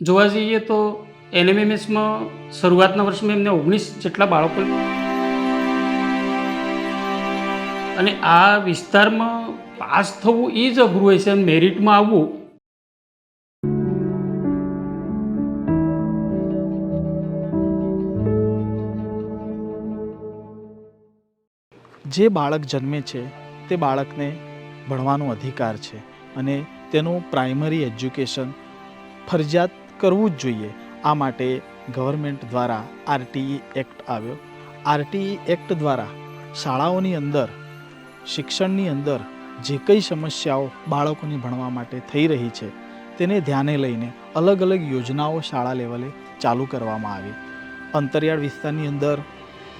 જોવા જઈએ તો એનએમએમએસમાં શરૂઆતના વર્ષમાં એમને ઓગણીસ જેટલા બાળકો અને આ વિસ્તારમાં પાસ થવું એ જ અઘરું હોય છે મેરિટમાં આવવું. જે બાળક જન્મે છે, તે બાળકને ભણવાનો અધિકાર છે અને તેનું પ્રાઇમરી એજ્યુકેશન ફરજિયાત કરવું જ જોઈએ. આ માટે ગવર્મેન્ટ દ્વારા આરટીઈ એક્ટ આવ્યો. આરટીઈ એક્ટ દ્વારા શાળાઓની અંદર, શિક્ષણની અંદર જે કંઈ સમસ્યાઓ બાળકોને ભણવા માટે થઈ રહી છે, તેને ધ્યાને લઈને અલગ અલગ યોજનાઓ શાળા લેવલે ચાલુ કરવામાં આવી. અંતરિયાળ વિસ્તારની અંદર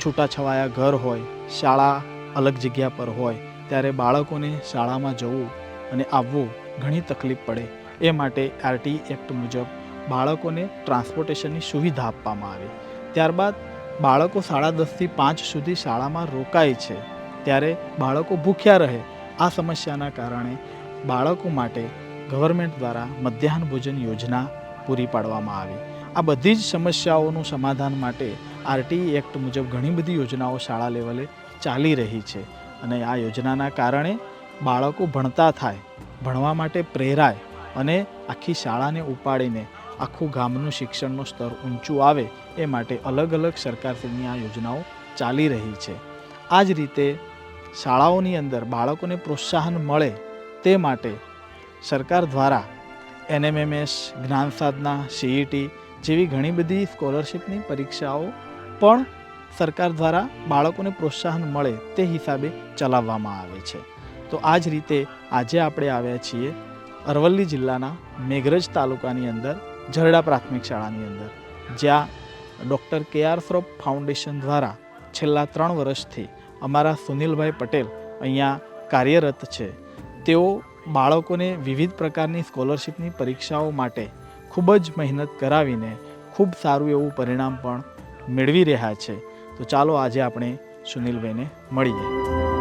છૂટાછવાયા ઘર હોય, શાળા અલગ જગ્યા પર હોય, ત્યારે બાળકોને શાળામાં જવું અને આવવું ઘણી તકલીફ પડે. એ માટે આરટી એક્ટ મુજબ બાળકોને ટ્રાન્સપોર્ટેશનની સુવિધા આપવામાં આવી. ત્યારબાદ બાળકો સાડા દસથી પાંચ સુધી શાળામાં રોકાય છે. ત્યારે બાળકો ભૂખ્યા રહે. આ સમસ્યાના કારણે બાળકો માટે ગવર્મેન્ટ દ્વારા મધ્યાહન ભોજન યોજના પૂરી પાડવામાં આવી. આ બધી જ સમસ્યાઓનું સમાધાન માટે આરટીઈ એક્ટ મુજબ ઘણી બધી યોજનાઓ શાળા લેવલે ચાલી રહી છે અને આ યોજનાના કારણે બાળકો ભણતા થાય, ભણવા માટે પ્રેરાય અને આખી શાળાને ઉપાડીને આખું ગામનું શિક્ષણનું સ્તર ઊંચું આવે એ માટે અલગ અલગ સરકારશ્રીની આ યોજનાઓ ચાલી રહી છે. આ જ રીતે શાળાઓની અંદર બાળકોને પ્રોત્સાહન મળે તે માટે સરકાર દ્વારા એનએમએમએસ, જ્ઞાન સાધના સીઈટી જેવી ઘણી બધી સ્કોલરશીપની પરીક્ષાઓ પણ સરકાર દ્વારા બાળકોને પ્રોત્સાહન મળે તે હિસાબે ચલાવવામાં આવે છે. તો આ જ રીતે આજે આપણે આવ્યા છીએ અરવલ્લી જિલ્લાના મેઘરજ તાલુકાની અંદર ઝરડા પ્રાથમિક શાળાની અંદર, જ્યાં ડૉક્ટર કે આર શ્રોફ ફાઉન્ડેશન દ્વારા છેલ્લા ત્રણ વર્ષથી અમારા સુનિલભાઈ પટેલ અહીંયા કાર્યરત છે. તેઓ બાળકોને વિવિધ પ્રકારની સ્કોલરશિપની પરીક્ષાઓ માટે ખૂબ જ મહેનત કરાવીને ખૂબ સારું એવું પરિણામ પણ મેળવી રહ્યા છે. તો ચાલો આજે આપણે સુનિલભાઈને મળીએ.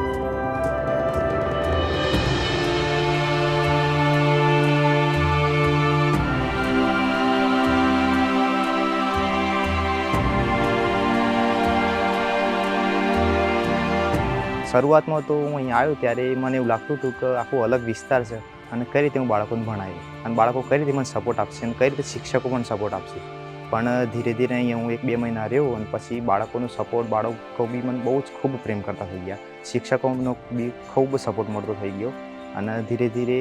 શરૂઆતમાં તો હું અહીં આવ્યો ત્યારે મને એવું લાગતું હતું કે આખો અલગ વિસ્તાર છે અને કઈ રીતે હું બાળકોને ભણાવી અને બાળકો કઈ રીતે મને સપોર્ટ આપશે અને કઈ રીતે શિક્ષકો પણ સપોર્ટ આપશે? પણ ધીરે ધીરે અહીંયા હું એક બે મહિના રહ્યો અને પછી બાળકોનો સપોર્ટ બાળકો બી મને બહુ જ ખૂબ પ્રેમ કરતા થઈ ગયા. શિક્ષકોનો બી ખૂબ સપોર્ટ મળતો થઈ ગયો અને ધીરે ધીરે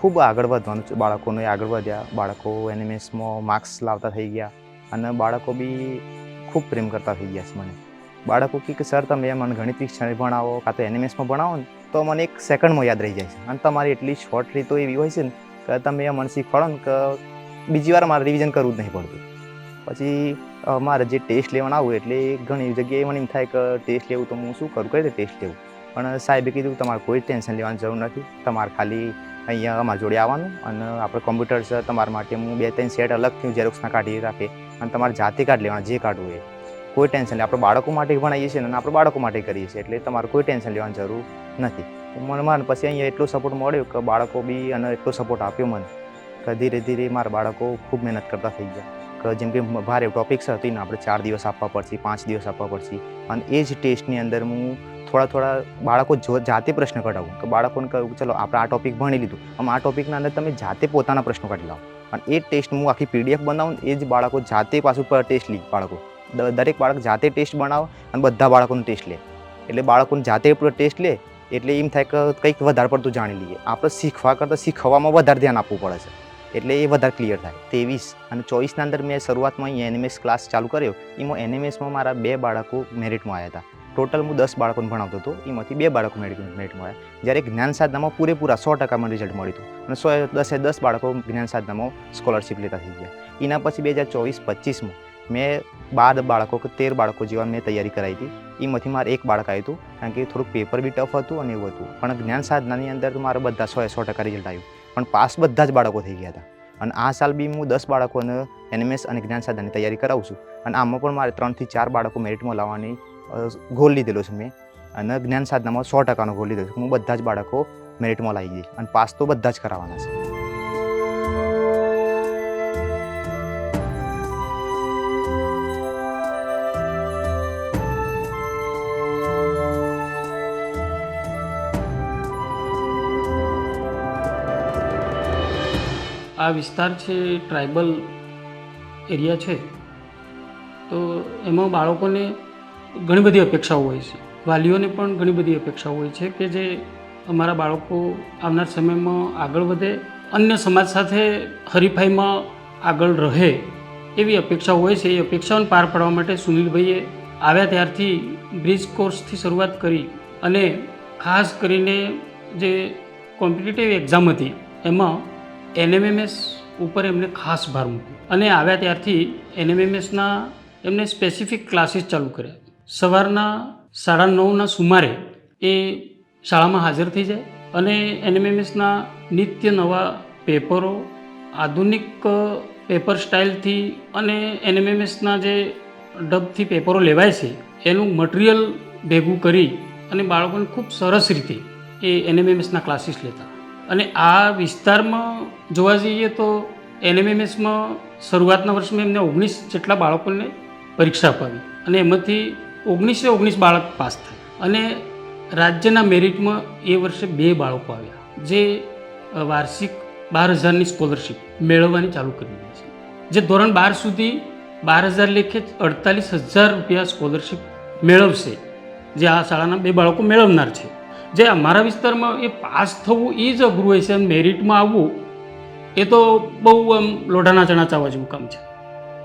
ખૂબ આગળ વધવાનું બાળકોને આગળ વધ્યા. બાળકો એનએમએસમાં માર્ક્સ લાવતા થઈ ગયા અને બાળકો બી ખૂબ પ્રેમ કરતા થઈ ગયા છે મને. બાળકો કે સર, તમે મને ગણિત વિષય ભણાવો કાં તો એનિમેસમાં ભણાવો ને? તો મને એક સેકન્ડમાં યાદ રહી જાય છે. અને તમારી એટલી શોર્ટ રીતો એવી હોય છે ને કે તમે મને શીખવાડો ને કે બીજી વાર મારે રિવિઝન કરવું જ નહીં પડતું. પછી મારે જે ટેસ્ટ લેવાનું આવું એટલે ઘણી જગ્યાએ મને એમ થાય કે ટેસ્ટ લેવું તો હું શું કરું? કઈ રીતે ટેસ્ટ લેવું? પણ સાહેબે કીધું તમારે કોઈ ટેન્શન લેવાની જરૂર નથી. તમારે ખાલી અહીંયા અમારા જોડે આવવાનું અને આપણે કોમ્પ્યુટર તમારા માટે હું બે ત્રણ સેટ અલગથી ઝેરોક્સના કાઢી રાખે અને તમારે જાતે કાર્ડ લેવાના, જે કાઢવું એ. કોઈ ટેન્શન આપણે બાળકો માટે ભણાવીએ છીએ અને આપણે બાળકો માટે કરીએ છીએ. એટલે તમારે કોઈ ટેન્શન લેવાની જરૂર નથી. મને મને પછી અહીંયા એટલો સપોર્ટ મળ્યો કે બાળકો બી અને એટલો સપોર્ટ આપ્યો મને કે ધીરે ધીરે મારા બાળકો ખૂબ મહેનત કરતા થઈ ગયા. કે જેમ કે ભારે ટોપિક હતી ને આપણે ચાર દિવસ આપવા પડશે, પાંચ દિવસ આપવા પડશે. અને એ જ ટેસ્ટની અંદર હું થોડા થોડા બાળકો જાતે પ્રશ્ન કઢાવું. કે બાળકોને કહ્યું ચલો આપણે આ ટોપિક ભણી લીધું. આમ આ ટોપિકના અંદર તમે જાતે પોતાના પ્રશ્નો કાઢી લાવો. અને એ ટેસ્ટ હું આખી પીડીએફ બનાવું એ જ બાળકો જાતે પાછું ટેસ્ટ લે, બાળકો. દરેક બાળક જાતે ટેસ્ટ બનાવે અને બધા બાળકોનો ટેસ્ટ લે. એટલે બાળકોને જાતે ટેસ્ટ લે, એટલે એમ થાય કે કંઈક વધારે પડતું જાણી લઈએ. આપણે શીખવા કરતાં શીખવામાં વધારે ધ્યાન આપવું પડે છે. એટલે એ વધારે ક્લિયર થાય. ત્રેવીસ અને ચોવીસના અંદર મેં શરૂઆતમાં અહીં એનએમએસ ક્લાસ ચાલુ કર્યો. એમાં એનએમએસમાં મારા બે બાળકો મેરિટમાં આવ્યા હતા. ટોટલ હું દસ બાળકોને ભણાવતો હતો. એમાંથી બે બાળકો મેરિટ મેરિટમાં આવ્યા. જ્યારે જ્ઞાન સાધનામાં પૂરેપૂરા સો ટકામાં રિઝલ્ટ મળ્યું હતું. અને સો, દસે દસ બાળકો જ્ઞાન સાધનામાં સ્કોલરશિપ લેતા થઈ ગયા. એના પછી બે હજાર ચોવીસ પચીસમાં મેં બાર બાળકો કે તેર બાળકો જેવા મેં તૈયારી કરાવી હતી. એમાંથી મારે એક બાળક આવ્યું હતું, કારણ કે થોડુંક પેપર બી ટફ હતું અને એવું હતું. પણ જ્ઞાન સાધનાની અંદર તો મારે બધા સો સો ટકા રિઝલ્ટ આવ્યું પણ પાસ બધા જ બાળકો થઈ ગયા હતા. અને આ સાલ બી હું દસ બાળકોને એનએમએસ અને જ્ઞાન સાધનાની તૈયારી કરાવું છું. અને આમાં પણ મારે ત્રણથી ચાર બાળકો મેરિટમાં લાવવાની ગોલ લીધેલો છે મેં. અને જ્ઞાન સાધનામાં સો ટકાનો ગોલ લીધેલો છે. હું બધા જ બાળકો મેરિટમાં લાવી દઈશ અને પાસ તો બધા જ કરાવવાના છે. આ વિસ્તાર છે ટ્રાઇબલ એરિયા છે. તો એમાં બાળકોને ઘણી બધી અપેક્ષાઓ હોય છે. વાલીઓને પણ ઘણી બધી અપેક્ષાઓ હોય છે કે જે અમારા બાળકો આવનાર સમયમાં આગળ વધે, અન્ય સમાજ સાથે હરીફાઈમાં આગળ રહે એવી અપેક્ષાઓ હોય છે. એ અપેક્ષાઓને પાર પાડવા માટે સુનિલભાઈએ આવ્યા ત્યારથી બ્રિજ કોર્સથી શરૂઆત કરી અને ખાસ કરીને જે કોમ્પિટિટિવ એક્ઝામ હતી, એમાં એનએમએમએસ ઉપર એમને ખાસ ભાર મૂક્યો. અને આવ્યા ત્યારથી એનએમએમએસના એમને સ્પેસિફિક ક્લાસીસ ચાલુ કર્યા. સવારના સાડા નવના સુમારે એ શાળામાં હાજર થઈ જાય અને એનએમએમએસના નિત્ય નવા પેપરો, આધુનિક પેપર સ્ટાઇલથી અને એનએમએમએસના જે ડબથી પેપરો લેવાય છે, એનું મટીરિયલ ભેગું કરી અને બાળકોને ખૂબ સરસ રીતે એ એનએમએમએસના ક્લાસીસ લેતા. અને આ વિસ્તારમાં જોવા જઈએ તો એનએમએમએસમાં શરૂઆતના વર્ષમાં એમને ઓગણીસ જેટલા બાળકોને પરીક્ષા અપાવી અને એમાંથી ઓગણીસે ઓગણીસ બાળક પાસ થાય. અને રાજ્યના મેરિટમાં એ વર્ષે બે બાળકો આવ્યા, જે વાર્ષિક બાર હજારની સ્કોલરશિપ મેળવવાની ચાલુ કરી દીધી છે. જે ધોરણ બાર સુધી બાર હજાર લેખે અડતાલીસ હજાર રૂપિયા સ્કોલરશિપ મેળવશે, જે આ શાળાના બે બાળકો મેળવનાર છે. જે અમારા વિસ્તારમાં એ પાસ થવું એ જ અઘરું હોય છે. મેરિટમાં આવવું, એ તો બહુ આમ લોઢાના ચણા ચાવવા જેવું કામ છે.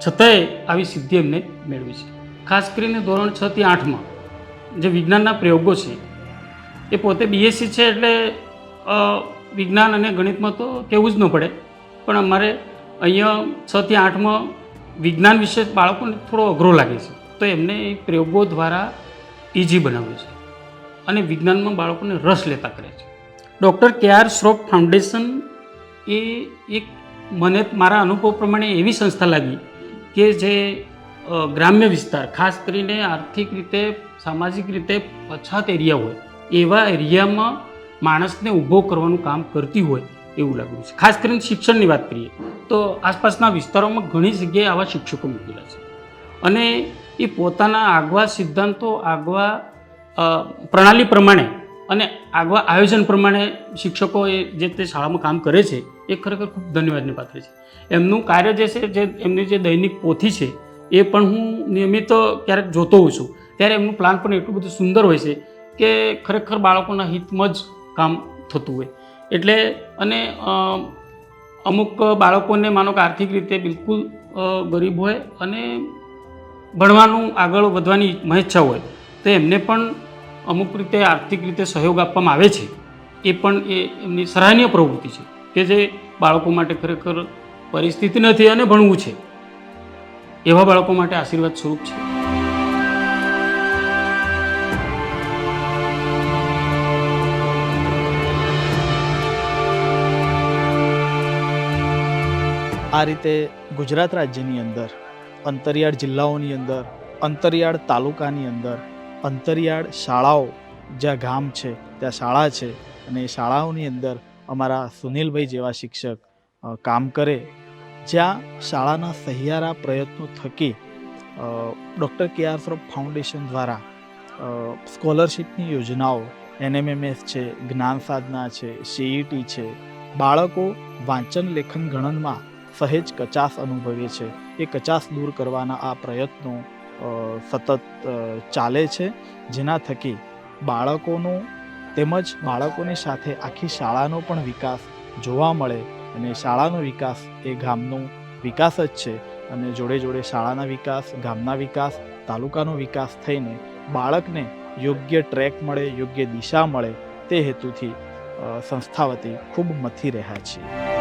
છતાંય આવી સિદ્ધિ એમને મેળવી છે. ખાસ કરીને ધોરણ છ થી આઠમાં જે વિજ્ઞાનના પ્રયોગો છે, એ પોતે બીએસસી છે એટલે વિજ્ઞાન અને ગણિતમાં તો કહેવું જ ન પડે. પણ અમારે અહીંયા છ થી આઠમાં વિજ્ઞાન વિશે બાળકોને થોડો અઘરો લાગે છે. તો એમને એ પ્રયોગો દ્વારા ઇઝી બનાવ્યું છે. અને વિજ્ઞાનમાં બાળકોને રસ લેતા કરે છે. ડૉક્ટર કે આર શ્રોફ ફાઉન્ડેશન એ એક મને મારા અનુભવ પ્રમાણે એવી સંસ્થા લાગી કે જે ગ્રામ્ય વિસ્તાર, ખાસ કરીને આર્થિક રીતે, સામાજિક રીતે પછાત એરિયા હોય, એવા એરિયામાં માણસને ઊભો કરવાનું કામ કરતી હોય એવું લાગ્યું છે. ખાસ કરીને શિક્ષણની વાત કરીએ, તો આસપાસના વિસ્તારોમાં ઘણી જગ્યાએ આવા શિક્ષકો મૂકેલા છે. અને એ પોતાના આગવા સિદ્ધાંતો, આગવા પ્રણાલી પ્રમાણે અને આગવા આયોજન પ્રમાણે શિક્ષકો એ જે તે શાળામાં કામ કરે છે, એ ખરેખર ખૂબ ધન્યવાદને પાત્ર છે. એમનું કાર્ય જે છે, જે એમની જે દૈનિક પોથી છે, એ પણ હું નિયમિત ક્યારેક જોતો હોઉં છું. ત્યારે એમનું પ્લાન પણ એટલું બધું સુંદર હોય છે કે ખરેખર બાળકોના હિતમાં જ કામ થતું હોય. એટલે અને અમુક બાળકોને માનો કે આર્થિક રીતે બિલકુલ ગરીબ હોય અને ભણવાનું આગળ વધવાની મહેચ્છા હોય, તો એમને પણ અમુક રીતે આર્થિક રીતે સહયોગ આપવામાં આવે છે, એ પણ એ એમની સરાહનીય પ્રવૃત્તિ છે કે જે બાળકો માટે ખરેખર પરિસ્થિતિ નથી અને ભણવું છે. એવા બાળકો માટે આશીર્વાદ સ્વરૂપ છે. આ રીતે ગુજરાત રાજ્યની અંદર, અંતરિયાળ જિલ્લાઓની અંદર, અંતરિયાળ તાલુકાની અંદર અંતરિયાળ શાળાઓ જ્યાં ગામ છે, ત્યાં શાળા છે અને એ શાળાઓની અંદર અમારા સુનિલભાઈ જેવા શિક્ષક કામ કરે. જ્યાં શાળાના સહિયારા પ્રયત્નો થકી ડૉક્ટર કે આર શ્રોફ ફાઉન્ડેશન દ્વારા સ્કોલરશીપની યોજનાઓ, એનએમએમએસ છે, જ્ઞાન સાધના છે સીઈટી છે, બાળકો વાંચન લેખન ગણનમાં સહેજ કચાસ અનુભવે છે. એ કચાસ દૂર કરવાના આ પ્રયત્નો સતત ચાલે છે, જેના થકી બાળકોનો તેમજ બાળકોની સાથે આખી શાળાનો પણ વિકાસ જોવા મળે અને શાળાનો વિકાસ એ ગામનો વિકાસ જ છે. અને જોડે જોડે શાળાના વિકાસ, ગામના વિકાસ, તાલુકાનો વિકાસ થઈને બાળકને યોગ્ય ટ્રેક મળે, યોગ્ય દિશા મળે તે હેતુથી સંસ્થા વતી ખૂબ મથી રહ્યા છીએ.